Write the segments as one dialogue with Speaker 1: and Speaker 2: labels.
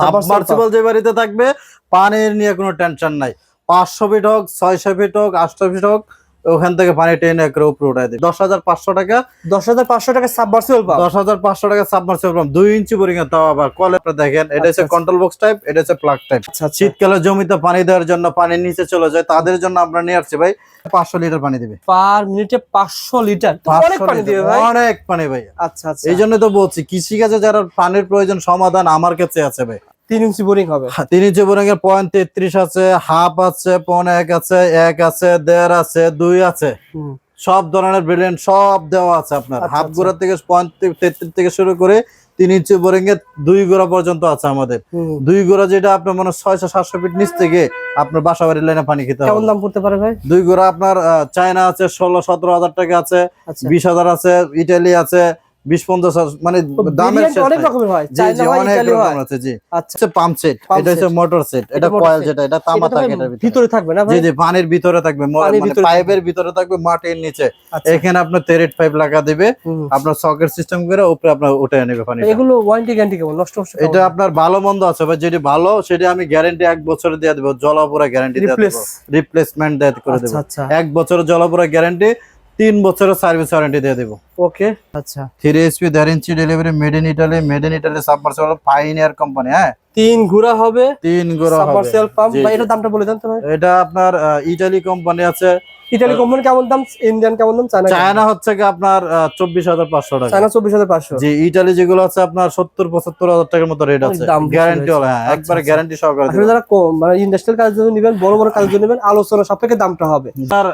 Speaker 1: Submersible যে বাড়িতে থাকবে পানির নিয়ে কোনো টেনশন নাই। পাঁচশো ফিট হোক ছয়শো ফিট হোক আটশো ফিট হোক ওখান থেকে পানি টেনে একরে উপরে উঠাই দিবে। দশ হাজার পাঁচশো টাকা।
Speaker 2: দশ হাজার পাঁচশো টাকা সাবমার্সিবল পাম্প
Speaker 1: দশ হাজার পাঁচশো টাকা সাবমার্সিবল পাম্প দুই ইঞ্চি বোরিং এর তাও আবার কলে দেখেন এটা হচ্ছে
Speaker 2: আচ্ছা।
Speaker 1: কন্ট্রোল বক্স টাইপ এটা হচ্ছে প্লাগ টাইপ
Speaker 2: আচ্ছা আচ্ছা।
Speaker 1: শীতকালে জমিতে পানি দেওয়ার জন্য পানি নিচে চলে যায় তাদের জন্য আমরা নিয়ে আসছি ভাই পাঁচশো লিটার পানি দিবে।
Speaker 2: পার মিনিটে পাঁচশো লিটার? অনেক পানি দিবে ভাই।
Speaker 1: অনেক পানি ভাই।
Speaker 2: আচ্ছা আচ্ছা।
Speaker 1: এই জন্য তো বলছি কৃষিকাজে যারা পানির প্রয়োজন সমাধান আমার কাছে আছে ভাই।
Speaker 2: তিন ইঞ্চি বোরিং হবে।
Speaker 1: তিন ইঞ্চি বোরিং এর পয়েন্ট তেত্রিশ আছে হাফ আছে পৌনে এক আছে এক আছে দেড় আছে দুই আছে। সব ধরনের ব্রিলিয়েন্ট সব দেওয়া আছে আপনার।
Speaker 2: আচ্ছা,
Speaker 1: হাফ
Speaker 2: আচ্ছা।
Speaker 1: গোড়া থেকে পয়েন্ট তেত্রিশ থেকে শুরু করে তিন ইঞ্চি বোরিং এর দুই গোড়া পর্যন্ত আছে আমাদের। দুই গোড়া যেটা আপনার মনে হয় ছয়শো সাতশো ফিট নিচ থেকে আপনার বাসা বাড়ির লাইনে পানি খেতে
Speaker 2: কেমন
Speaker 1: হবে।
Speaker 2: দাম পড়তে পারে ভাই?
Speaker 1: দুই গোড়া আপনার চায়না আছে ষোলো সতেরো হাজার টাকা আছে
Speaker 2: আচ্ছা।
Speaker 1: বিশ হাজার আছে ইটালি আছে বিশ পঞ্চাশ মানে দামের
Speaker 2: অনেক রকমের হয়।
Speaker 1: জি জি অনেক
Speaker 2: ইতালি
Speaker 1: আছে জি।
Speaker 2: আচ্ছা।
Speaker 1: পাম্প সেট এটা হচ্ছে মোটর সেট
Speaker 2: এটা
Speaker 1: কয়েল। যেটা এটা তামা থাকে এটার ভিতরে।
Speaker 2: থাকবে না
Speaker 1: জি জি পানির ভিতরে থাকবে মানে
Speaker 2: ভিতরে
Speaker 1: পাইপের ভিতরে থাকবে মাটির নিচে।
Speaker 2: আচ্ছা।
Speaker 1: এখানে আপনার তেরেট পাইপ লাগা দিবে। আপনার সকেট সিস্টেম করে উপরে আপনার উঠে নেবে পানি
Speaker 2: এগুলো ওয়ারেন্টি গ্যারান্টি কেমন? নষ্ট নষ্ট
Speaker 1: এটা আপনার ভালো মন্দ আছে ভাই যেটি ভালো সেটা আমি গ্যারান্টি এক বছরে দিয়ে দেবো জলাপুরা গ্যারান্টি দিয়ে দেবো। রিপ্লেসমেন্ট দিয়ে করে দেবো।
Speaker 2: আচ্ছা
Speaker 1: এক বছরের জলাপুরা গ্যারান্টি তিন বছরের সার্ভিস ওয়ারেন্টি দিয়ে দেবো।
Speaker 2: ওকে। আচ্ছা।
Speaker 1: থ্রি এসপি দেড় inch delivery made in Italy made in Italy submersible pioneer company হ্যাঁ?
Speaker 2: তিন ঘোড়া হবে।
Speaker 1: তিন হবে।
Speaker 2: সাবমার্সিবল পাম্প ভাই। এটার দামটা বলে দেন তো ভাই।
Speaker 1: এটা আপনার ইটালি কোম্পানি আছে।
Speaker 2: ইতালি কোম্পানি কেমন দাম? ইন্ডিয়ান কেমন দাম? চায়না
Speaker 1: চায়না হচ্ছে কি আপনার চব্বিশ হাজার পাঁচশো টাকা।
Speaker 2: চায়না চব্বিশ হাজার পাঁচশো।
Speaker 1: জি ইটালি যেগুলো আছে আপনার সত্তর পঁচাত্তর হাজার টাকার মতো রেট আছে। গ্যারান্টি হলো হ্যাঁ
Speaker 2: আচ্ছা,
Speaker 1: একবারে
Speaker 2: আচ্ছা।
Speaker 1: গ্যারান্টি সহকারে
Speaker 2: আসলে যারা কম মানে ইন্ডাস্ট্রিয়াল কাজের জন্য নেবেন বড় বড় কাজের জন্য নেবেন আলোচনা সাপেক্ষে দামটা হবে।
Speaker 1: আপনার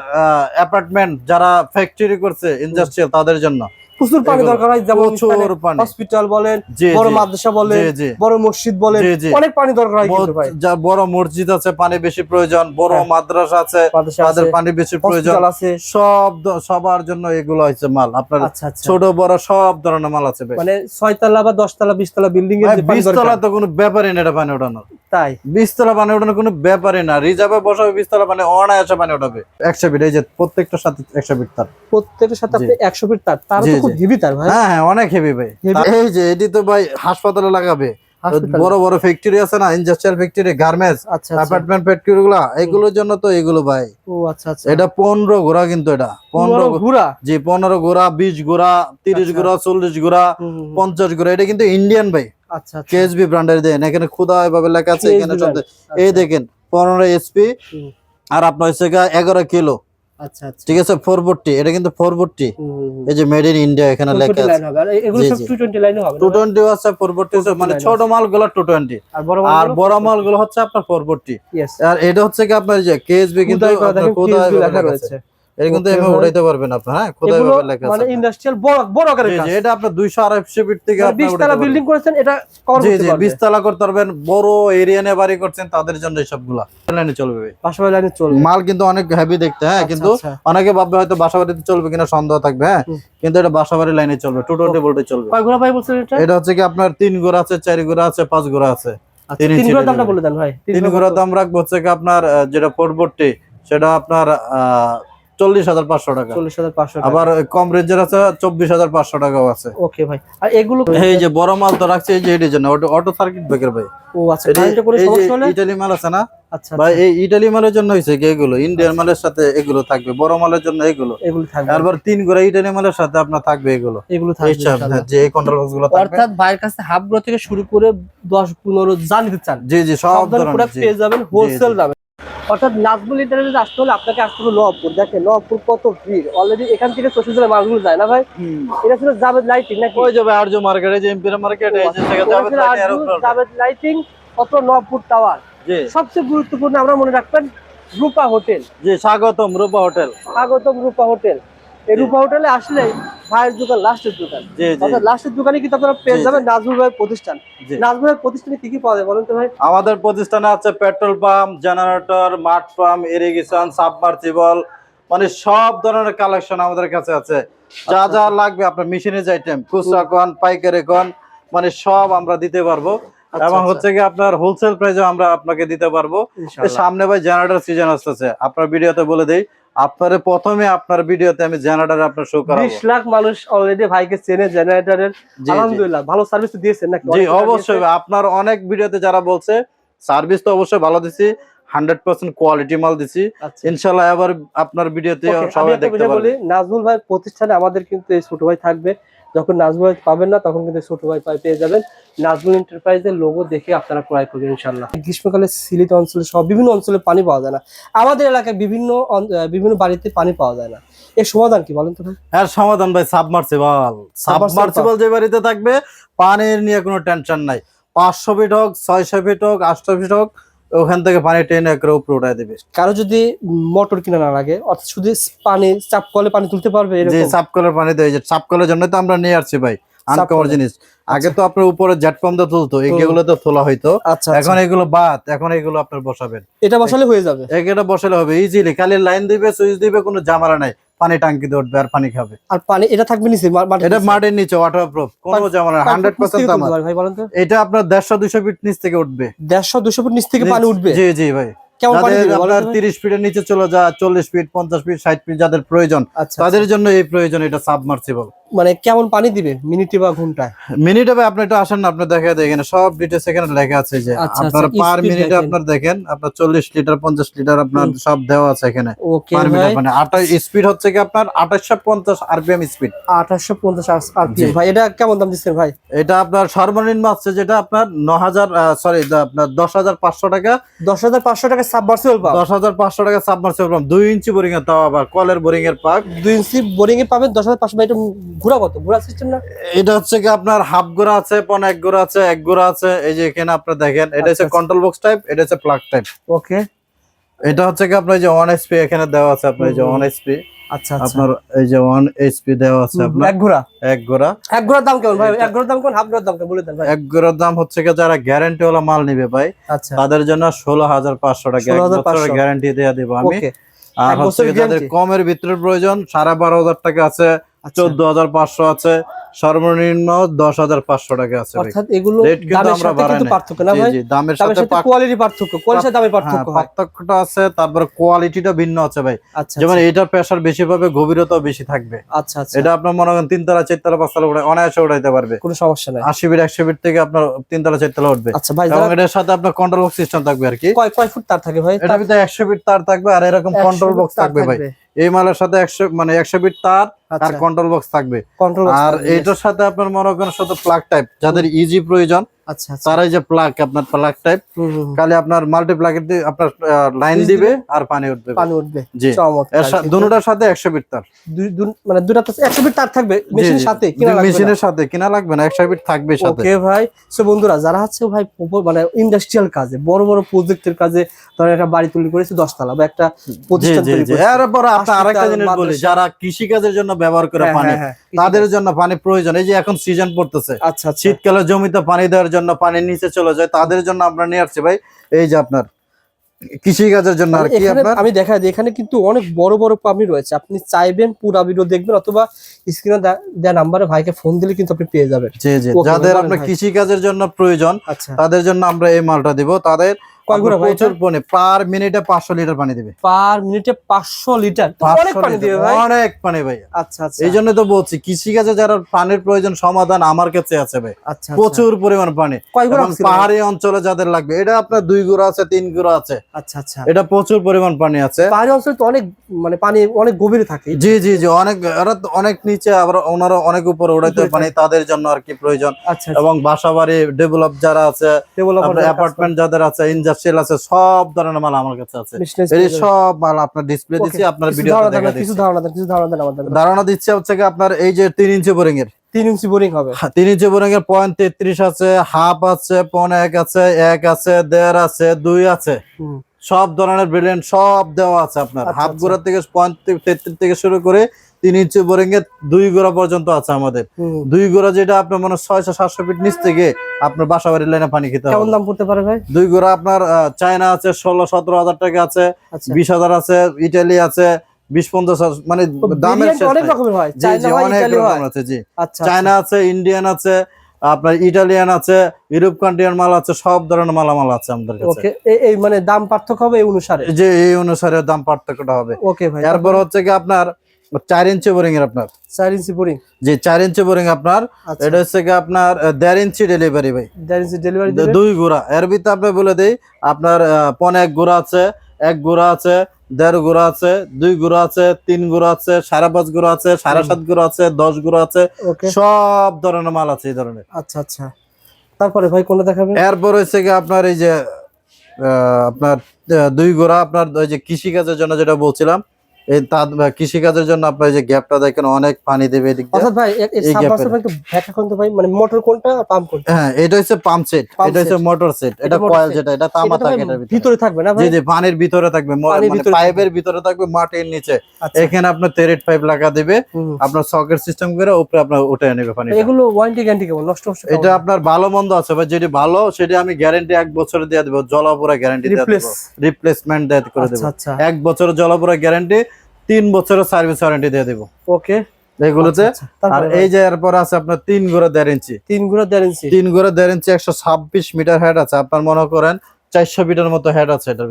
Speaker 1: অ্যাপার্টমেন্ট যারা ফ্যাক্টরি করছে ইন্ডাস্ট্রিয়াল তাদের জন্য।
Speaker 2: প্রচুর পানি দরকার হয় যেমন
Speaker 1: প্রচুর পানি।
Speaker 2: হসপিটাল বলেন বড় মাদ্রাসা বলেন বড় মসজিদ বলেন। অনেক পানি দরকার হয় কিন্তু ভাই।
Speaker 1: যা বড় মসজিদ আছে পানি বেশি প্রয়োজন বড়
Speaker 2: হ্যাঁ।
Speaker 1: মাদ্রাসা আছে তাদের পানি বেশি প্রয়োজন।
Speaker 2: আছে।
Speaker 1: সব সবার জন্য এগুলো হচ্ছে মাল। আপনার
Speaker 2: আচ্ছা আচ্ছা।
Speaker 1: ছোট বড় সব ধরনের মাল আছে
Speaker 2: মানে ছয়তলা বা দশতলা বিশতলা বিল্ডিং এর পানি
Speaker 1: বিশতলা
Speaker 2: দরকার
Speaker 1: তো কোনো ব্যাপারই না এটা পানি ওঠানোর।
Speaker 2: তাই?
Speaker 1: বিশতলা পানি ওঠানোর কোনো ব্যাপারই না। রিজার্ভে বসাবে বিশতলা পানি অনায়াসে পানি ওঠাবে। একশো ফিট এই যে প্রত্যেকটার সাথে একশো ফিট তার।
Speaker 2: প্রত্যেকটার সাথে আপনি একশো ফিট তার। তার খুব হেভি তার ভাই।
Speaker 1: হ্যাঁ হ্যাঁ অনেক হেভি ভাই। এই যে এটি তো ভাই হাসপাতালে লাগাবে। বড় বড় ফ্যাক্টরি আছে না ইন্ডাস্ট্রিয়াল ফ্যাক্টরি গার্মেন্টস
Speaker 2: আচ্ছা
Speaker 1: অ্যাপার্টমেন্ট ফ্যাক্টরি গুলা এগুলোর জন্য তো এগুলো ভাই।
Speaker 2: ও আচ্ছা আচ্ছা।
Speaker 1: এটা পনেরো ঘোড়া কিন্তু এটা। পনেরো
Speaker 2: ঘোড়া?
Speaker 1: জি পনেরো ঘোড়া বিশ ঘোড়া তিরিশ
Speaker 2: আচ্ছা।
Speaker 1: ঘোড়া চল্লিশ ঘোড়া। পঞ্চাশ ঘোড়া। এটা কিন্তু ইন্ডিয়ান ভাই।
Speaker 2: আচ্ছা আচ্ছা।
Speaker 1: কেএসবি ব্র্যান্ডের দেন এখানে খুদা এভাবে লেখা আছে এখানে সব এই
Speaker 2: আচ্ছা।
Speaker 1: দেখেন পনেরো এসপি আর আপনার হচ্ছে এগারো কিলো।
Speaker 2: আচ্ছা আচ্ছা।
Speaker 1: ঠিক আছে ফোর ফোরটি এটা কিন্তু ফোর ফোরটি। এই যে মেড ইন ইন্ডিয়া এখানে লেখা আছে।
Speaker 2: লাইন হবে। আর এগুলো
Speaker 1: জি,
Speaker 2: সব
Speaker 1: জি।
Speaker 2: 220 লাইনও হবে না?
Speaker 1: টু টোয়েন্টি আছে ফোর ফোরটি মানে ছোট মালগুলো টু টোয়েন্টি
Speaker 2: আর বড়
Speaker 1: মালগুলো হচ্ছে আপনার ফোর ফোরটি আর এটা হচ্ছে কি আপনার যে কেএসবি কিন্তু
Speaker 2: লেখা রয়েছে
Speaker 1: আছে। এটা কিন্তু এভাবে উঠাইতে পারবেন আপনি হ্যাঁ? খুদা
Speaker 2: এগুলো
Speaker 1: এভাবে লেখা
Speaker 2: মানে ইন্ডাস্ট্রিয়াল বড় বড় আকারের কাজ।
Speaker 1: এটা আপনার দুইশো আড়াইশো ফিট থেকে আপনি
Speaker 2: 20 তলা বিল্ডিং করেছেন এটা কভার
Speaker 1: জি জি
Speaker 2: পারবে।
Speaker 1: বিশতলা করতে পারবেন বড় এরিয়া নিয়ে বাড়ি করছেন তাদের জন্য এইসবগুলা লাইনে চলবে ভাই।
Speaker 2: লাইনে চলবে।
Speaker 1: মাল কিন্তু অনেক হেভি দেখতে হ্যাঁ?
Speaker 2: আচ্ছা,
Speaker 1: কিন্তু
Speaker 2: আচ্ছা।
Speaker 1: অনেকে ভাববে হয়তো বাসা বাড়িতে চলবে কিনা সন্দেহ থাকবে হ্যাঁ? কিন্তু এটা বাসা বাড়ি লাইনে চলবে টু টোয়েন্টি ভোল্টে চলবে।
Speaker 2: কয় ঘোড়া ভাই বলছেন এটা?
Speaker 1: এটা হচ্ছে কি আপনার তিন গোড়া আছে চার গোড়া আছে পাঁচ গোড়া আছে।
Speaker 2: আচ্ছা,
Speaker 1: তিন
Speaker 2: ঘোড়ার দামটা বলে দেন ভাই।
Speaker 1: তিন গোড়া দাম রাখব হচ্ছে কি আপনার যেটা ফোরবোর্ডটি সেটা আপনার চল্লিশ হাজার পাঁচশো টাকা।
Speaker 2: চল্লিশ হাজার পাঁচশো
Speaker 1: আবার কম রেঞ্জের আছে চব্বিশ হাজার পাঁচশো টাকাও আছে।
Speaker 2: ওকে ভাই। আর এগুলো
Speaker 1: এই যে বড় মাল তো রাখছে এই যে এটির জন্য অটো সার্কিট ব্রেকার ভাই।
Speaker 2: ও আচ্ছা
Speaker 1: ইটালি মাল আছে না?
Speaker 2: আচ্ছা
Speaker 1: ভাই
Speaker 2: আচ্ছা,
Speaker 1: এই ইটালি মালের জন্য হয়েছে কি এগুলো? ইন্ডিয়ান মালের সাথে এগুলো থাকবে বড় মালের জন্য এগুলো।
Speaker 2: এগুলো থাকবে।
Speaker 1: তিন করে ইটালি মালের সাথে আপনার থাকবে এগুলো।
Speaker 2: এগুলো থাকবে
Speaker 1: যে এই কন্ট্রোল বক্সগুলো
Speaker 2: অর্থাৎ ভাইয়ের কাছে হাফ গ্রো থেকে শুরু করে দশ পনেরো যা নিতে চান।
Speaker 1: জি জি
Speaker 2: সব ধরনের প্রোডাক্ট পেয়ে যাবেন হোলসেল। দামে। অর্থাৎ নাজমুল ইন্টারনেটে আসতে হলে আপনাকে আসতে হবে নবপুর দেখেন নবপুর কত ভিড়। অলরেডি এখান থেকে চষে মালগুলো যায় না ভাই। এটা ছিল জাবেদ লাইটিং নাকি?
Speaker 1: ওই যাবে আর্য মার্কেটে যে এমপিরা মার্কেট এই
Speaker 2: আরজু,
Speaker 1: aeroplane।
Speaker 2: জাভেদ লাইটিং কত নবপুর টাওয়ার
Speaker 1: জি।
Speaker 2: সবচেয়ে গুরুত্বপূর্ণ আমরা মনে রাখবেন রূপা হোটেল
Speaker 1: জি স্বাগতম রূপা হোটেল
Speaker 2: স্বাগতম রূপা হোটেল এই রূপা হোটেলে আসলে ভাইয়ের দোকান লাস্টের দোকান। অর্থাৎ লাস্টের দোকানে কিন্তু আপনারা পেয়ে যাবেন নাজমুল ভাইয়ের প্রতিষ্ঠান। নাজমুল ভাইয়ের প্রতিষ্ঠানে কি কি পাওয়া যায় বলেন তো ভাই?
Speaker 1: আমাদের প্রতিষ্ঠানে আছে পেট্রোল পাম্প জেনারেটর মাঠ পাম্প ইরিগেশন সাবমার্সিবল মানে সব ধরনের কালেকশন আমাদের কাছে আছে। যা
Speaker 2: আচ্ছা,
Speaker 1: যা লাগবে আপনার মেশিনের আইটেম খুচরা কন পাইকারি কন মানে সব আমরা দিতে পারব।
Speaker 2: আচ্ছা,
Speaker 1: এবং
Speaker 2: আচ্ছা।
Speaker 1: হচ্ছে কি আপনার হোলসেল প্রাইসে আমরা আপনাকে দিতে পারব। সামনে ভাই জেনারেটর সিজন আসতেছে। আপনার ভিডিওতে বলে দেই আপনারে প্রথমে আপনার ভিডিওতে আমি জেনারেটর আপনার শো করাবো।
Speaker 2: বিশ লাখ মানুষ অলরেডি ভাইকে চেনে জেনারেটরের। আলহামদুলিল্লাহ ভালো সার্ভিস দিয়েছেন নাকি?
Speaker 1: জি অবশ্যই। আপনার অনেক ভিডিওতে যারা বলছে সার্ভিস তো অবশ্যই ভালো দিছি হান্ড্রেড পার্সেন্ট কোয়ালিটি মাল দিছি।
Speaker 2: ইনশাআল্লাহ
Speaker 1: আবার এবার আপনার ভিডিওতে সবাই দেখতে
Speaker 2: পাবে বলি নাজমুল ভাই প্রতিষ্ঠানে আমাদের কিন্তু এই ছোট ভাই থাকবে। যখন নাজমুল ভাই পাবেন না তখন কিন্তু ছোট ভাই পাই পেয়ে যাবেন। নাজমুল এন্টারপ্রাইজের লোগো দেখে আপনারা ক্রয় করবেন ইনশাল্লাহ গ্রীষ্মকালে সিলেট অঞ্চলে সব বিভিন্ন অঞ্চলে পানি পাওয়া যায় না। আমাদের এলাকায় বিভিন্ন বিভিন্ন বাড়িতে পানি পাওয়া যায় না। এর সমাধান কি বলেন তো ভাই?
Speaker 1: এর সমাধান ভাই সাবমার্সিবল সাবমার্সিবল যে বাড়িতে থাকবে পানির নিয়ে কোনো টেনশন নাই। পাঁচশো ফিট হোক ছয়শো ফিট হোক আটশো ফিট হোক ওখান থেকে পানি টেনে একরে উপরে উঠায় দেবে।
Speaker 2: কারও যদি মোটর কিনা না লাগে অর্থাৎ শুধু পানি চাপ কলে পানি তুলতে পারবে
Speaker 1: যে
Speaker 2: এরকম?
Speaker 1: সাবকলের পানি দেয় যে সাবকলের জন্য তো আমরা নিয়ে আসছি ভাই
Speaker 2: সাবকলের।
Speaker 1: জিনিস। আগে তো আপনার উপরে জেট পাম্প দিয়ে তুলতো এগুলো তো তোলা হইতো।
Speaker 2: আচ্ছা
Speaker 1: এখন
Speaker 2: এখন
Speaker 1: এগুলো বাদ এখন এগুলো আপনার বসাবেন।
Speaker 2: এটা বসালে হয়ে যাবে।
Speaker 1: এটা বসালে হবে ইজিলি খালি লাইন দিবে সুইচ দিবে কোনো জামালা নাই। পানি টাঙ্কিতে উঠবে আর পানি খাবে।
Speaker 2: আর পানি এটা থাকবে নিচে
Speaker 1: এটা মাটির নিচে ওয়াটার প্রুফ কোনো
Speaker 2: জামানা
Speaker 1: হান্ড্রেড পার্সেন্ট
Speaker 2: ভাই বলেন তো?
Speaker 1: এটা আপনার দেড়শো দুশো ফিট নিচ থেকে উঠবে।
Speaker 2: দেড়শো দুশো ফিট নিচ থেকে পানি উঠবে?
Speaker 1: জি জি ভাই। আপনার তিরিশ ফিটের নিচে চলে যা চল্লিশ ফিট পঞ্চাশ ফিট ষাট ফিট যাদের প্রয়োজন
Speaker 2: আচ্ছা
Speaker 1: তাদের জন্য এই প্রয়োজন এটা সাবমার্সিবল
Speaker 2: মানে কেমন পানি দিবে? মিনিটে বা ঘন্টায়?
Speaker 1: মিনিটে ভাই আপনি একটু আসেন না আপনি দেখা দেয় এখানে সব ডিটেলস এখানে লেখা আছে যে
Speaker 2: আচ্ছা,
Speaker 1: আপনার
Speaker 2: আচ্ছা,
Speaker 1: পার মিনিটে। আপনার দেখেন আপনার চল্লিশ লিটার পঞ্চাশ লিটার আপনার সব দেওয়া আছে এখানে পার মিনিট মানে। আঠাশ স্পিড হচ্ছে কি আপনার আঠাশশো পঞ্চাশ আরপিএম স্পিড
Speaker 2: আঠাশশো পঞ্চাশ আরপিএম ভাই এটা কেমন দাম দিচ্ছেন ভাই?
Speaker 1: এটা আপনার সর্বনিম্ন হচ্ছে যেটা আপনার ন হাজার সরি আপনার দশ হাজার পাঁচশো টাকা।
Speaker 2: দশ হাজার পাঁচশো টাকা সাবমার্সিবল
Speaker 1: হাজার পাঁচশো টাকা সাবমার্সিবল দুই ইঞ্চি বোরিং এর তাও আবার কলের বোরিং এর পাক।
Speaker 2: দুই ইঞ্চি বোরিং এ পাবেন দশ হাজার কত সিস্টেম না?
Speaker 1: এটা হচ্ছে কি আপনার হাফ আছে পন এক আছে এক আছে এই যে এখানে আপনার দেখেন এটা হচ্ছে কন্ট্রোল বক্স টাইপ এটা হচ্ছে প্লাগ টাইপ
Speaker 2: ওকে
Speaker 1: এটা হচ্ছে কি আপনার যে ওয়ান এসপি এখানে দেওয়া আছে আপনার যে ওয়ান এসপি
Speaker 2: আচ্ছা আচ্ছা।
Speaker 1: আপনার এই যে ওয়ান এইচপি দেওয়া আছে আপনার
Speaker 2: এক ঘোরা
Speaker 1: এক
Speaker 2: এক দাম কেমন ভাই? এক দাম হাফ দাম বলে দেন ভাই।
Speaker 1: এক দাম হচ্ছে কি যারা গ্যারান্টি ওলা মাল নিবে ভাই
Speaker 2: আচ্ছা।
Speaker 1: তাদের জন্য ষোলো হাজার পাঁচশো টাকা এক
Speaker 2: 16,500
Speaker 1: বছরের গ্যারান্টি দেওয়া দিব আমি। আর হচ্ছে যাদের কমের ভিতরে প্রয়োজন সাড়ে বারো হাজার টাকা আছে চোদ্দ হাজার পাঁচশো আছে সর্বনিম্ন দশ হাজার পাঁচশো টাকা আছে
Speaker 2: অর্থাৎ এগুলো দামের সাথে কিন্তু পার্থক্য না ভাই?
Speaker 1: দামের
Speaker 2: দামের
Speaker 1: সাথে
Speaker 2: সাথে কোয়ালিটি পার্থক্য কোয়ালিটির দামের
Speaker 1: হ্যাঁ,
Speaker 2: পার্থক্য
Speaker 1: পার্থক্যটা আছে তারপরে কোয়ালিটিটা ভিন্ন আছে ভাই।
Speaker 2: আচ্ছা
Speaker 1: যেমন
Speaker 2: আচ্ছা,
Speaker 1: এটার প্রেশার বেশি পাবে গভীরতাও বেশি থাকবে।
Speaker 2: আচ্ছা আচ্ছা।
Speaker 1: এটা আপনার মনে করেন তিনতলা চারতলা পাঁচতলা উঠে অনায়াসে উঠাইতে পারবে।
Speaker 2: কোনো সমস্যা নাই।
Speaker 1: আশি ফিট একশো ফিট থেকে আপনার তিনতলা চারতলা উঠবে।
Speaker 2: আচ্ছা ভাই
Speaker 1: এবং এটার সাথে আপনার কন্ট্রোল বক্স সিস্টেম থাকবে আর কি।
Speaker 2: কয় কয় ফুট তার থাকে ভাই?
Speaker 1: ভিতরে একশো ফিট তার থাকবে আর এরকম কন্ট্রোল বক্স থাকবে ভাই। এই মালের সাথে একশো মানে একশো বিট তার আর
Speaker 2: আচ্ছা।
Speaker 1: কন্ট্রোল বক্স থাকবে। আর এটার সাথে আপনার মনে করেন সাথে প্লাগ টাইপ যাদের ইজি প্রয়োজন
Speaker 2: আচ্ছা আচ্ছা।
Speaker 1: তারাই যে প্লাগ আপনার প্লাগ টাইপ আপনার মাল্টি প্লাগের দিয়ে আপনার লাইন দিবে আর পানি উঠবে।
Speaker 2: পানি উঠবে।
Speaker 1: জি। সাথে দুটোটার তার।
Speaker 2: মানে তার থাকবে। মেশিনের সাথে কিনা লাগবে না?
Speaker 1: মেশিনের সাথে কিনা লাগবে না একশো ফিট থাকবে সাথে।
Speaker 2: ওকে ভাই। সো বন্ধুরা যারা হচ্ছে ভাই মানে ইন্ডাস্ট্রিয়াল কাজে বড় বড় প্রজেক্টের কাজে ধরেন একটা বাড়ি তৈরি করেছে দশতলা বা একটা প্রতিষ্ঠান তৈরি
Speaker 1: জি
Speaker 2: করেছে।
Speaker 1: এরপর আপনার আরেকটা জিনিস বলি যারা কৃষি কাজের জন্য ব্যবহার করে
Speaker 2: হ্যাঁ,
Speaker 1: পানি
Speaker 2: হ্যাঁ, হ্যাঁ।
Speaker 1: তাদের জন্য পানি প্রয়োজন। এই যে এখন সিজন পড়তেছে
Speaker 2: আচ্ছা আচ্ছা।
Speaker 1: শীতকালে জমিতে পানি দেওয়ার জন্য পানির নিচে চলে যায় তাদের জন্য আমরা নিয়ে আসছি ভাই। এই যে আপনার কৃষি কাজের জন্য আর কি আপনার?
Speaker 2: আমি দেখা দিই এখানে কিন্তু অনেক বড় বড় পাম্পি রয়েছে। আপনি চাইবেন পুরা ভিডিও দেখবেন অথবা স্ক্রিনে দেওয়া নাম্বারে ভাইকে ফোন দিলে কিন্তু আপনি পেয়ে যাবেন।
Speaker 1: জি জি যাদের আপনার
Speaker 2: কৃষিকাজের
Speaker 1: কৃষি কাজের জন্য প্রয়োজন
Speaker 2: আচ্ছা।
Speaker 1: তাদের জন্য আমরা এই মালটা দিব। তাদের প্রচুর পানি পার মিনিটে পাঁচশো লিটার পানি দিবে।
Speaker 2: পার মিনিটে পাঁচশো লিটার? অনেক
Speaker 1: 500
Speaker 2: পানি দিবে ভাই।
Speaker 1: অনেক পানি ভাই
Speaker 2: আচ্ছা আচ্ছা।
Speaker 1: তো বলছি কৃষি কাজে যারা পানির প্রয়োজন সমাধান আমার কাছে আছে ভাই।
Speaker 2: আচ্ছা আচ্ছা।
Speaker 1: প্রচুর পরিমাণ পানি। এবং? পাহাড়ি অঞ্চলে যাদের লাগবে এটা আপনার দুই গুঁড়ো আছে তিন গুঁড়ো আছে।
Speaker 2: আচ্ছা আচ্ছা।
Speaker 1: এটা প্রচুর পরিমাণ পানি আছে।
Speaker 2: পাহাড়ি অঞ্চলে তো অনেক মানে পানি অনেক গভীরে থাকে।
Speaker 1: জি জি জি অনেক অনেক নিচে আবার ওনারা অনেক উপরে উড়াইতে পানি তাদের জন্য আর কি প্রয়োজন।
Speaker 2: আচ্ছা
Speaker 1: এবং বাসা বাড়ি ডেভেলপ যারা আছে। অ্যাপার্টমেন্ট যাদের আছে ইন্ডাস্ট্রিয়াল আছে সব ধরনের মাল আমার কাছে আছে। এই সব মাল আপনার ডিসপ্লে দিচ্ছি আপনার ভিডিও দেখা
Speaker 2: কিছু ধারণা দেন কিছু ধারণা দেন আমাদের
Speaker 1: ধারণা দিচ্ছে হচ্ছে আপনার এই যে তিন ইঞ্চি বোরিং এর।
Speaker 2: তিন ইঞ্চি বোরিং হবে।
Speaker 1: তিন ইঞ্চি বোরিং এর পয়েন্ট তেত্রিশ আছে হাফ আছে পন এক আছে এক আছে দেড় আছে দুই আছে।
Speaker 2: হুম।
Speaker 1: সব ধরনের ব্রিলিয়েন্ট সব দেওয়া আছে আপনার।
Speaker 2: আচ্ছা,
Speaker 1: হাফ
Speaker 2: আচ্ছা।
Speaker 1: গোড়া থেকে পয়েন্ট তেত্রিশ থেকে শুরু করে তিন ইঞ্চি বোরিং এর দুই গোড়া পর্যন্ত আছে আমাদের। দুই গোড়া যেটা আপনার মনে ছয়শো সাতশো ফিট নিচ থেকে আপনার বাসা বাড়ির লাইনে পানি খেতে
Speaker 2: কেমন
Speaker 1: হবে।
Speaker 2: দাম পড়তে পারে ভাই?
Speaker 1: দুই গোড়া আপনার চায়না আছে ষোলো সতেরো হাজার টাকা আছে
Speaker 2: আচ্ছা।
Speaker 1: বিশ হাজার আছে ইটালি আছে বিশ পঞ্চাশ মানে দামের
Speaker 2: অনেক রকমের হয়।
Speaker 1: জি জি
Speaker 2: চায়না
Speaker 1: অনেক রকম আছে জি।
Speaker 2: আচ্ছা
Speaker 1: চায়না আছে ইন্ডিয়ান আছে আপনার ইটালিয়ান আছে ইউরোপ কান্ট্রিয়ান মাল আছে সব ধরনের মালামাল আছে আমাদের কাছে।
Speaker 2: এই মানে দাম পার্থক্য হবে এই অনুসারে?
Speaker 1: যে এই অনুসারে দাম পার্থক্যটা হবে।
Speaker 2: ওকে ভাই।
Speaker 1: এরপর হচ্ছে কি আপনার চার ইঞ্চি বোরিং এর আপনার?
Speaker 2: চার ইঞ্চি বোরিং।
Speaker 1: চার ইঞ্চি বোরিং আপনার।
Speaker 2: আচ্ছা।
Speaker 1: এটা হচ্ছে কি আপনার দেড় ইঞ্চি ডেলিভারি ভাই।
Speaker 2: দেড় ইঞ্চি ডেলিভারি
Speaker 1: দুই গুড়া। এর ভিতরে আপনি বলে দেই আপনার পনে এক গুড়া আছে এক গুড়া আছে দেড় গুড়া আছে দুই গুড়া আছে তিন গুড়া আছে সাড়ে পাঁচ গুড়া আছে সাড়ে সাত গুড়া আছে দশ গুড়া আছে। সব ধরনের মাল আছে এই ধরনের।
Speaker 2: আচ্ছা আচ্ছা। তারপরে ভাই কোনটা দেখাবেন?
Speaker 1: এরপর হচ্ছে কি আপনার এই যে আপনার দুই গোড়া আপনার ওই যে কৃষি কাজের জন্য যেটা বলছিলাম এই কৃষি কাজের জন্য আপনার যে গ্যাপটা দেখেন অনেক পানি দেবে এদিক
Speaker 2: অর্থাৎ ভাই এর- এর
Speaker 1: এই
Speaker 2: সাবমার্সিবল একটু ব্যাখ্যা করতে ভাই মানে মোটর কোনটা আর পাম্প কোনটা?
Speaker 1: হ্যাঁ এটা হচ্ছে পাম্প সেট এটা হচ্ছে মোটর সেট এটা
Speaker 2: এটা
Speaker 1: কয়েল যেটা এটা তামা
Speaker 2: এটা তো ভাই
Speaker 1: থাকে এটার ভিতরে।
Speaker 2: ভিতরে থাকবে না ভাই?
Speaker 1: জি পানির ভিতরে থাকবে মানে
Speaker 2: ভিতরে
Speaker 1: পাইপের ভিতরে থাকবে মাটির নিচে।
Speaker 2: আচ্ছা।
Speaker 1: এখানে আপনার তেরেট পাইপ লাগা দিবে আপনার সকেট সিস্টেম করে উপরে আপনার উঠে নেবে পানি
Speaker 2: এগুলো ওয়ারেন্টি গ্যারান্টি কেমন নষ্ট নষ্ট
Speaker 1: এটা আপনার ভালো মন্দ আছে বা যেটি ভালো সেটি আমি গ্যারান্টি এক বছর দিয়ে দেবো জলাপুরা গ্যারান্টি দিয়ে দেবো। রিপ্লেসমেন্ট দিয়ে করে
Speaker 2: আচ্ছা
Speaker 1: দেবো।
Speaker 2: আচ্ছা।
Speaker 1: এক বছরের জলাপুরা গ্যারান্টি তিন বছরের সার্ভিস ওয়ারেন্টি দিয়ে দেবো।
Speaker 2: ওকে।
Speaker 1: এগুলোতে।
Speaker 2: আচ্ছা,
Speaker 1: আর এই যে এরপর আছে আপনার তিন ঘোড়া দেড় ইঞ্চি।
Speaker 2: তিনগুলো দেড় ইঞ্চি।
Speaker 1: তিন ঘোড়া দেড় ইঞ্চি একশো ছাব্বিশ মিটার হেড আছে। আপনার মনে করেন চারশো ফিটের মতো হেড আছে এটার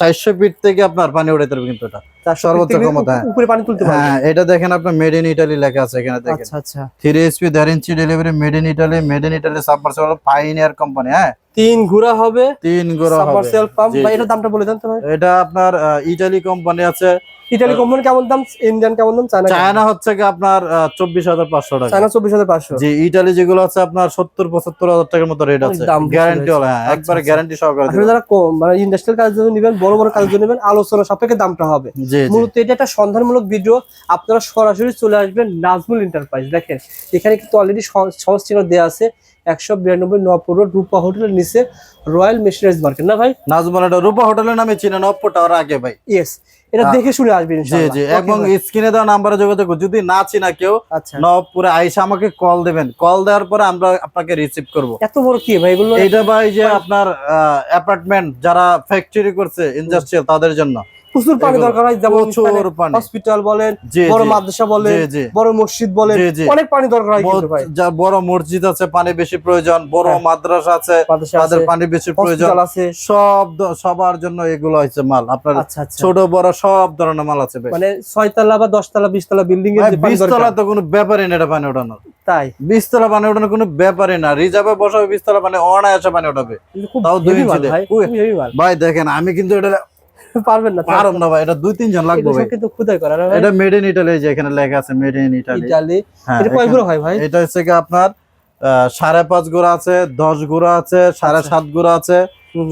Speaker 1: চারশো ফিট থেকে আপনার পানি উড়াইতে পারবে কিন্তু এটা। সর্বোচ্চ ক্ষমতা, হ্যাঁ।
Speaker 2: উপরে পানি তুলতে পারবে
Speaker 1: হ্যাঁ এটা দেখেন আপনার মেড ইন ইটালি লেখা আছে এখানে দেখেন।
Speaker 2: আচ্ছা আচ্ছা।
Speaker 1: থ্রি এসপি দেড় inch delivery made in Italy made in Italy submersible pioneer company হ্যাঁ?
Speaker 2: তিন ঘোড়া হবে
Speaker 1: তিন ঘোড়া হবে।
Speaker 2: সাবমার্সিবল পাম্প ভাই
Speaker 1: জি।
Speaker 2: দামটা বলে দেন তো ভাই।
Speaker 1: এটা আপনার ইটালি কোম্পানি আছে।
Speaker 2: ইটালি কোম্পানি কেমন দাম ইন্ডিয়ান কেমন দাম চায়না
Speaker 1: চায়না হচ্ছে কি আপনার চব্বিশ হাজার পাঁচশো টাকা।
Speaker 2: চায়না চব্বিশ হাজার পাঁচশো।
Speaker 1: জি ইটালি যেগুলো আছে আপনার সত্তর পঁচাত্তর হাজার টাকার মতো রেট আছে। গ্যারান্টি। হ্যাঁ একবারে
Speaker 2: আচ্ছা।
Speaker 1: গ্যারান্টি সহকারে
Speaker 2: যারা কম মানে ইন্ডাস্ট্রিয়াল কাজের জন্য নেবেন বড় বড় কাজের জন্য নেবেন আলোচনা সাপেক্ষে দামটা হবে। মূলত এটা একটা সন্ধানমূলক ভিডিও আপনারা সরাসরি চলে আসবেন নাজমুল এন্টারপ্রাইজ দেখেন এখানে কিন্তু অলরেডি সহজ চিহ্ন দেওয়া আছে একশো বিরানব্বই নপুর রোড রূপা হোটেলের নিচে রয়্যাল মেশিনারিজ মার্কেট। না ভাই?
Speaker 1: নাজমান এটা রূপা হোটেলের নামে চিনে নপ্প টাওয়ার আগে ভাই।
Speaker 2: ইয়েস এটা দেখে শুনে আসবেন
Speaker 1: জি জি এবং। স্ক্রিনে দেওয়া নাম্বারে যোগাযোগ যদি না চিনা কেউ
Speaker 2: আচ্ছা।
Speaker 1: নবপুরে আইসা আমাকে কল দেবেন। কল দেওয়ার পরে আমরা আপনাকে রিসিভ করব।
Speaker 2: এত বড় কি ভাই? এগুলো
Speaker 1: এইটা ভাই যে আপনার অ্যাপার্টমেন্ট যারা ফ্যাক্টরি করছে ইন্ডাস্ট্রিয়াল তাদের জন্য।
Speaker 2: প্রচুর পানি দরকার হয় যেমন হসপিটাল বলেন বড় মাদ্রাসা বলেন বড় মসজিদ বলেন। অনেক পানি দরকার হয়
Speaker 1: যা বড় মসজিদ আছে পানি বেশি প্রয়োজন বড়
Speaker 2: হ্যাঁ।
Speaker 1: মাদ্রাসা আছে তাদের পানি বেশি প্রয়োজন।
Speaker 2: আছে।
Speaker 1: সব সবার জন্য এগুলো হচ্ছে মাল। আপনার
Speaker 2: আচ্ছা আচ্ছা।
Speaker 1: ছোট বড় সব ধরনের মাল আছে
Speaker 2: মানে ছয়তলা বা দশতলা বিশতলা বিল্ডিং এর
Speaker 1: বিশতলা তো কোনো ব্যাপারই না এটা পানি ওঠানোর।
Speaker 2: তাই?
Speaker 1: বিশতলা পানি ওঠানোর কোনো ব্যাপারই না। রিজার্ভে বসাবে বিশতলা পানি অনায়াসে পানি ওঠাবে। তাও দুই
Speaker 2: ভাই
Speaker 1: দেখেন আমি কিন্তু এটা
Speaker 2: পারবেন না
Speaker 1: পারব না ভাই এটা দুই তিনজন লাগবে ভাই।
Speaker 2: কিন্তু খোদাই করা।
Speaker 1: এটা মেড ইন ইটালি যে এখানে লেখা আছে মেড ইন ইটালি
Speaker 2: ইটালি এটা কয়গুলো হয় ভাই?
Speaker 1: এটা হচ্ছে কি আপনার আহ, সাড়ে পাঁচ গোড়া আছে দশ গোড়া আছে সাড়ে
Speaker 2: আচ্ছা।
Speaker 1: সাত গোড়া আছে।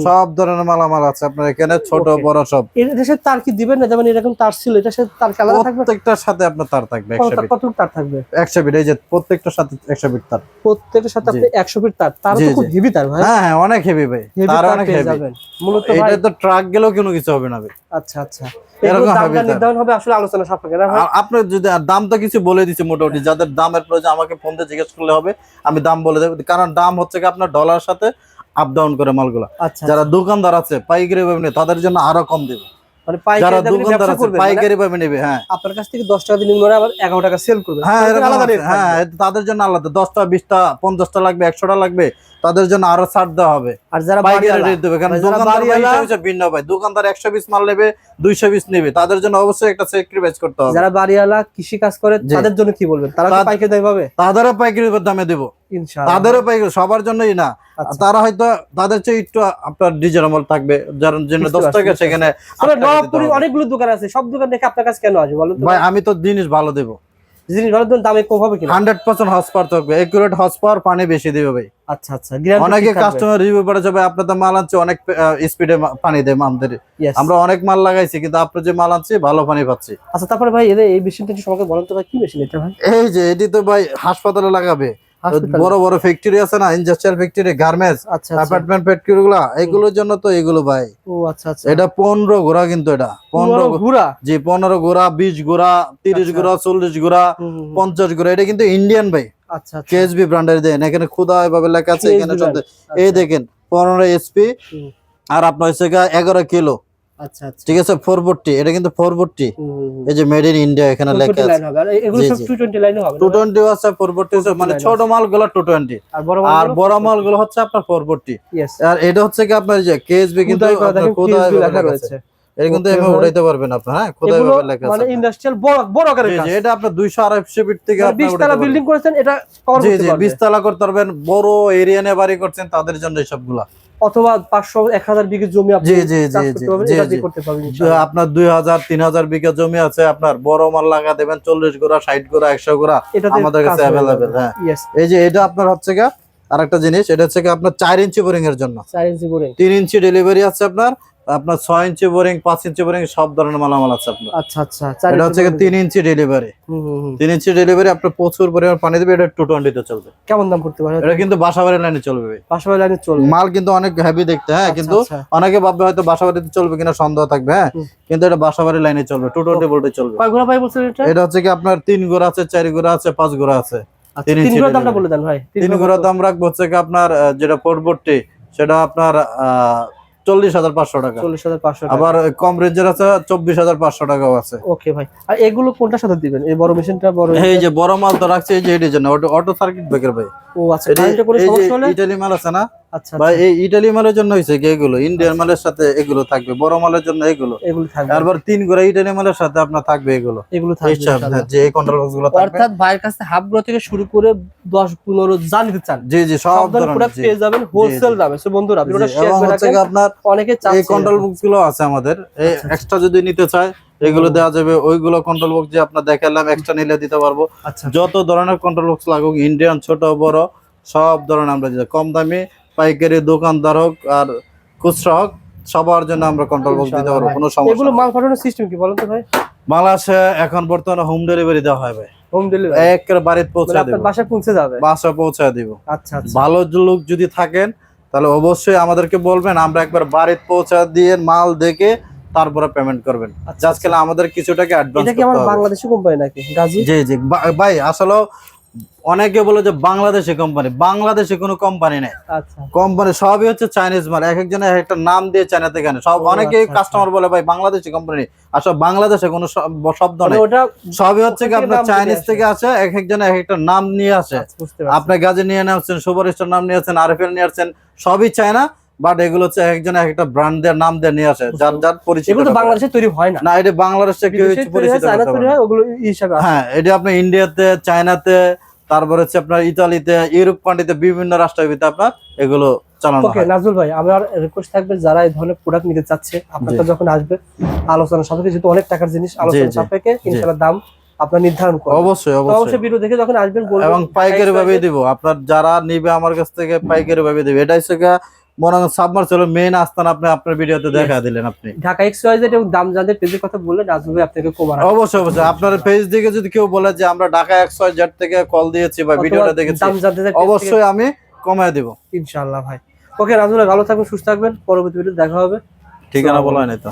Speaker 1: সব ধরনের মালামাল আছে আপনার এখানে ছোট বড় সব।
Speaker 2: এর- সাথে তার কি দিবেন না? যেমন এরকম তার ছিল এটার সাথে তার কি আলাদা থাকবে?
Speaker 1: প্রত্যেকটার সাথে আপনার তার থাকবে একশো
Speaker 2: কত-
Speaker 1: ফিট।
Speaker 2: কতটুকু তার থাকবে?
Speaker 1: একশো ফিট এই যে প্রত্যেকটার সাথে একশো ফিট তার।
Speaker 2: প্রত্যেকের সাথে আপনি একশো ফিট তার। তার তো খুব হেভি তার ভাই।
Speaker 1: হ্যাঁ হ্যাঁ অনেক হেভি ভাই। তার অনেক হেভি
Speaker 2: মূলত
Speaker 1: এটা তো ট্রাক গেলেও কোনো কিছু হবে না ভাই।
Speaker 2: আচ্ছা আচ্ছা।
Speaker 1: এরকম।
Speaker 2: নির্ধারণ হবে আসলে আলোচনা সাপেক্ষে
Speaker 1: আপনার যদি দাম তো কিছু বলে দিচ্ছে মোটামুটি যাদের দামের প্রয়োজন আমাকে ফোন দিয়ে জিজ্ঞেস করলে হবে আমি দাম বলে দেবো। কারণ দাম হচ্ছে কি আপনার ডলার সাথে আপ ডাউন করে মালগুলা।
Speaker 2: আচ্ছা
Speaker 1: যারা দোকানদার আছে পাইকারি ভাবে নেবে তাদের জন্য আরও কম দেবে।
Speaker 2: মানে
Speaker 1: যারা দোকানদার আছে
Speaker 2: মানে
Speaker 1: পাইকারি ভাবে নেবে হ্যাঁ।
Speaker 2: আপনার কাছ থেকে দশ টাকা দিয়ে আবার এগারো টাকা সেল করবেন
Speaker 1: হ্যাঁ হ্যাঁ তাদের জন্য আলাদা। দশটা বিশটা পঞ্চাশটা লাগবে একশোটা লাগবে তাদের জন্য আরও ছাড় দেওয়া হবে।
Speaker 2: আর যারা
Speaker 1: পাইকারি রেট দেবে কারণ
Speaker 2: মানে
Speaker 1: দোকানদার ভিন্ন ভাই। দোকানদার একশো পিস মাল নেবে দুইশো পিস নেবে তাদের জন্য অবশ্যই একটা স্যাক্রিফাইস করতে হবে।
Speaker 2: যারা বাড়িওয়ালা কৃষি কাজ করে তাদের জন্য কি বলবেন? তারা পাইকারি দামে পাবে?
Speaker 1: তাদেরও পাইকারি দামে দেবো। তাদেরও পাইকারি সবার জন্যই না।
Speaker 2: আচ্ছা।
Speaker 1: তারা হয়তো তাদের চেয়ে একটু আপনার রিজনেবল থাকবে যার জন্য দশ টাকা সেখানে।
Speaker 2: অনেকগুলো দোকান আছে সব দোকান দেখে আপনার কাছে কেন আসবে বলুন
Speaker 1: ভাই আমি তো জিনিস ভালো দেবো।
Speaker 2: জিনিস ভালো দেন দামে কম হবে কিনা?
Speaker 1: হান্ড্রেড পার্সেন্ট হর্স পাওয়ার থাকবে। একুরেট হর্স পাওয়ার পানি বেশি দেবে ভাই।
Speaker 2: আচ্ছা আচ্ছা।
Speaker 1: অনেকে কাস্টমার রিভিউ করে যাবে আপনার তো মাল আনছে অনেক স্পিডে পানি দেয় আমাদের আমরা অনেক মাল লাগাইছি কিন্তু আপনার যে মাল আনছি ভালো পানি পাচ্ছি।
Speaker 2: আচ্ছা তারপরে ভাই এই মেশিনটা একটু সম্পর্কে বলেন তো ভাই কি মেশিন এটা ভাই?
Speaker 1: এই যে এটি তো ভাই হাসপাতালে লাগাবে? বড় বড় ফ্যাক্টরি আছে না ইন্ডাস্ট্রিয়াল ফ্যাক্টরি গার্মেন্টস
Speaker 2: আচ্ছা আচ্ছা।
Speaker 1: অ্যাপার্টমেন্ট ফ্যাক্টরি গুলা এগুলোর জন্য তো এগুলো ভাই।
Speaker 2: ও আচ্ছা আচ্ছা।
Speaker 1: এটা পনেরো ঘোড়া কিন্তু এটা। পনেরো
Speaker 2: ঘুরা
Speaker 1: জি পনেরো ঘোড়া বিশ ঘোড়া তিরিশ
Speaker 2: আচ্ছা।
Speaker 1: ঘোড়া চল্লিশ ঘোড়া। পঞ্চাশ ঘোড়া। এটা কিন্তু ইন্ডিয়ান ভাই।
Speaker 2: আচ্ছা আচ্ছা।
Speaker 1: কেএসবি ব্র্যান্ডের দেন। এখানে খুদা এভাবে লেখা আছে এখানে দে- এই
Speaker 2: আচ্ছা।
Speaker 1: দেখেন পনেরো এসপি আর আপনার হচ্ছে এগারো কিলো।
Speaker 2: আচ্ছা আচ্ছা।
Speaker 1: ঠিক আছে ফোর ফোরটি এটা কিন্তু ফোর ফোরটি
Speaker 2: হুম, হুম, হুম।
Speaker 1: এই যে মেড ইন ইন্ডিয়া এখানে লেখা আছে।
Speaker 2: লাইন হবে। আর এগুলো সব 220 লাইনও হবে না?
Speaker 1: টু টোয়েন্টি আছে মানে ছোট মালগুলো টু টোয়েন্টি
Speaker 2: আর বড়
Speaker 1: মালগুলো হচ্ছে আপনার ফোর ফোরটি
Speaker 2: ইয়েস
Speaker 1: আর এটা হচ্ছে কি আপনার যে কেএসবি কিন্তু
Speaker 2: কিন্তু
Speaker 1: খোদাই
Speaker 2: লেখা
Speaker 1: লেখা
Speaker 2: রয়েছে।
Speaker 1: এটা কিন্তু এভাবে
Speaker 2: ভাই।
Speaker 1: পারবেন আপনি হ্যাঁ? খোদাই ভাবে লেখা
Speaker 2: মানে ইন্ডাস্ট্রিয়াল বড় বড় আকারের কাজ।
Speaker 1: এটা আপনার 200 250 ফিট থেকে আপনি
Speaker 2: 20
Speaker 1: উঠাইতে
Speaker 2: বিল্ডিং করেছেন এটা কভার
Speaker 1: জি
Speaker 2: করতে
Speaker 1: জি
Speaker 2: পারবে।
Speaker 1: 20 তালা করতে পারবেন বড় এরিয়া নিয়ে বাড়ি করছেন তাদের জন্য সবগুলা।
Speaker 2: অথবা পাঁচশো এক হাজার বিঘে জমি
Speaker 1: জি, জি, জি। আপনার দুই হাজার তিন হাজার বিঘা জমি আছে আপনার বড় মাল লাগা দেবেন চল্লিশ গোড়া ষাট গোড়া একশো গোড়া আমাদের কাছে
Speaker 2: হয়ে যাবে।
Speaker 1: হ্যাঁ। এই যে এটা আপনার হচ্ছে গা আরেকটা জিনিস এটা হচ্ছে গা আপনার চার ইঞ্চি বোরিং এর জন্য।
Speaker 2: চার ইঞ্চি করে
Speaker 1: তিন ইঞ্চি ডেলিভারি আছে আপনার আপনার ছয় ইঞ্চি বোরিং পাঁচ ইঞ্চি বোরিং সব ধরনের মালামাল আছে আপনার।
Speaker 2: আচ্ছা আচ্ছা
Speaker 1: এটা হচ্ছে। তিন ইঞ্চি ডেলিভারি
Speaker 2: হুম, হুম, হুম।
Speaker 1: তিন ইঞ্চি ডেলিভারি আপনার প্রচুর পরিমাণ পানি দেবে এটা টু টোয়েন্টিতে চলবে।
Speaker 2: কেমন দাম পড়তে পারে?
Speaker 1: এটা কিন্তু বাসাবাড়ি লাইনে চলবে।
Speaker 2: পাশাপাশি লাইনে চলবে।
Speaker 1: মাল কিন্তু অনেক হেভি দেখতে হ্যাঁ
Speaker 2: আচ্ছা,
Speaker 1: কিন্তু
Speaker 2: আচ্ছা।
Speaker 1: অনেকে ভাববে হয়তো বাসাবাড়িতে চলবে কিনা সন্দেহ থাকবে হ্যাঁ। কিন্তু এটা বাসাবাড়ি লাইনে চলবে টু টোয়েন্টি ভোল্টে চলবে
Speaker 2: এটা?
Speaker 1: এটা হচ্ছে কি আপনার তিন গোড়া আছে চার গোড়া আছে পাঁচ গোড়া আছে। তিন
Speaker 2: তিন ঘোড়ার দামটা বলে দেন ভাই।
Speaker 1: তিন গোড়া দাম। রাখব হচ্ছে আপনার যেটা পরবর্তী সেটা আপনার চল্লিশ হাজার পাঁচশো টাকা।
Speaker 2: চল্লিশ হাজার পাঁচশো
Speaker 1: আবার কম রেঞ্জের আছে চব্বিশ হাজার পাঁচশো টাকাও আছে।
Speaker 2: ওকে ভাই। আর এগুলো কোনটার সাথে দিবেন? এই বড় মেশিনটা বড়
Speaker 1: এই যে বড় মাল তো রাখছে এই যে এটির জন্য অটো অটো সার্কিট ব্রেকার ভাই।
Speaker 2: ও আচ্ছা
Speaker 1: এটি-
Speaker 2: কোনো সমস্যা হলে?
Speaker 1: ইটালি মাল আছে না?
Speaker 2: আচ্ছা
Speaker 1: ভাই
Speaker 2: আচ্ছা,
Speaker 1: এই ইটালি মালের জন্য হয়েছে কি এগুলো? ইন্ডিয়ান মালের সাথে এগুলো থাকবে বড় মালের জন্য এগুলো।
Speaker 2: এগুলো থাকবে।
Speaker 1: তারপর তিন গোড়া ইটালি মালের সাথে আপনার থাকবে এগুলো।
Speaker 2: এগুলো থাকবে।
Speaker 1: হ্যাঁ, যে কন্ট্রোল বক্সগুলো থাকবে।
Speaker 2: অর্থাৎ ভাইয়ের কাছে হাফ গ্রো থেকে শুরু করে যা নিতে চান।
Speaker 1: জি জি সব
Speaker 2: সব ধরনের
Speaker 1: ধরনের
Speaker 2: পেয়ে যাবেন হোলসেল দামে। সো বন্ধুরা ভিডিওটা শেয়ার করে রাখেন।
Speaker 1: আপনার
Speaker 2: অনেকে
Speaker 1: এই কন্ট্রোল বক্সগুলো আছে আমাদের। এই
Speaker 2: আচ্ছা,
Speaker 1: এক্সট্রা যদি নিতে চায় এগুলো দেওয়া যাবে। ওইগুলো কন্ট্রোল বক্স যে আপনার দেখালাম এক্সট্রা নিলে দিতে পারব।
Speaker 2: আচ্ছা
Speaker 1: যত ধরনের কন্ট্রোল বক্স লাগুক ইন্ডিয়ান ছোট বড় সব ধরনের আমরা কম দামি পাইকারি দোকানদার হোক আর খুচরা হোক সবার জন্য আমরা কন্ট্রোল বক্স দিতে পারব কোনো
Speaker 2: ভাই। এগুলো
Speaker 1: সমস্যা
Speaker 2: মাল পাঠানোর সিস্টেম কি বলেন তো ভাই?
Speaker 1: বাংলাদেশে এখন বর্তমানে হোম ডেলিভারি দেওয়া হয় ভাই।
Speaker 2: হোম ডেলিভারি
Speaker 1: বাড়িতে পৌঁছে
Speaker 2: মানে
Speaker 1: দেবো।
Speaker 2: পৌঁছে যাবে?
Speaker 1: বাসা পৌঁছে দিব।
Speaker 2: আচ্ছা আচ্ছা।
Speaker 1: ভালো লোক যদি থাকেন তাহলে অবশ্যই আমাদেরকে বলবেন আমরা একবার বাড়িতে পৌঁছা দিয়ে মাল দেখে তারপরে পেমেন্ট করবেন।
Speaker 2: আচ্ছা,
Speaker 1: আজকাল আমাদের কিছু টাকা অ্যাডভান্স
Speaker 2: এটা কি আমার বাংলাদেশি কোম্পানি নাকি? গাজী?
Speaker 1: জি জি। ভাই আসলে অনেকে বলে যে বাংলাদেশি কোম্পানি বাংলাদেশে কোনো কোম্পানি নেই।
Speaker 2: আচ্ছা।
Speaker 1: কোম্পানি সবই হচ্ছে চাইনিজ মাল এক একজনের একটা নাম দিয়ে চায়না থেকে আনে। সব অনেকেই
Speaker 2: আচ্ছা,
Speaker 1: কাস্টমার বলে ভাই বাংলাদেশি কোম্পানি আসলে বাংলাদেশে কোনো শব্দ
Speaker 2: মানে
Speaker 1: নেই। সবই হচ্ছে কি আপনার চাইনিজ থেকে আসে এক একজনের এক একটা নাম নিয়ে আসে।
Speaker 2: আচ্ছা,
Speaker 1: আপনি গাজী নিয়ে নেওয়াচ্ছেন সুপারস্টার নাম নিয়েছেন আরএফএল নিয়ে আসছেন সবই চায়না বাট এগুলো হচ্ছে একজন এক একটা ব্র্যান্ডের নাম দিয়ে নিয়ে আসে। যার যার পরিচিত
Speaker 2: এগুলো তো বাংলাদেশে তৈরি হয় না।
Speaker 1: না এটা বাংলাদেশে কেউ
Speaker 2: বিদেশে
Speaker 1: হচ্ছে
Speaker 2: হয়
Speaker 1: পরিচিত।
Speaker 2: হয় ওগুলো হিসাবে
Speaker 1: হ্যাঁ এটা আপনি ইন্ডিয়াতে চায়নাতে তারপর হচ্ছে আপনার ইতালিতে ইউরোপ কান্ট্রিতে বিভিন্ন রাষ্ট্রভিতে আপনার এগুলো চালানো
Speaker 2: ওকে নাজুল ভাই আমার রিকোয়েস্ট থাকবে যারা এই ধরনের প্রোডাক্ট নিতে চাচ্ছে আপনার যখন আসবে আলোচনা সাপেক্ষে যেহেতু অনেক টাকার জিনিস আলোচনা সাপেক্ষে ইনশাআল্লাহ দাম আপনার নির্ধারণ করবেন
Speaker 1: অবশ্যই অবশ্যই।
Speaker 2: ভিডিও দেখে যখন আসবেন
Speaker 1: এবং পাইকারি ভাবে আপনার যারা নিবে আমার কাছ থেকে পাইকারি ভাবে দিবে। এটাই হচ্ছে গিয়ে সাবমার্সেল মেইন আস্থান আপনি আপনার ভিডিওতে দেখা দিলেন আপনি।
Speaker 2: ঢাকা এক্স ওয়াই জেড এবং দাম জানতে পেজের কথা বললে নাজুল ভাই আপনাকে কমার
Speaker 1: অবশ্যই অবশ্যই। আপনার পেজ দিকে যদি কেউ বলে যে আমরা ঢাকা জেড থেকে কল দিয়েছি বা ভিডিওটা দেখেছি
Speaker 2: দাম জানতে
Speaker 1: অবশ্যই আমি কমায় দিব।
Speaker 2: ইনশাআল্লাহ ভাই। ওকে ভাই ভালো থাকবেন সুস্থ থাকবেন। পরবর্তী ভিডিও দেখা হবে।
Speaker 1: ঠিকানা বলা হয়নি তো।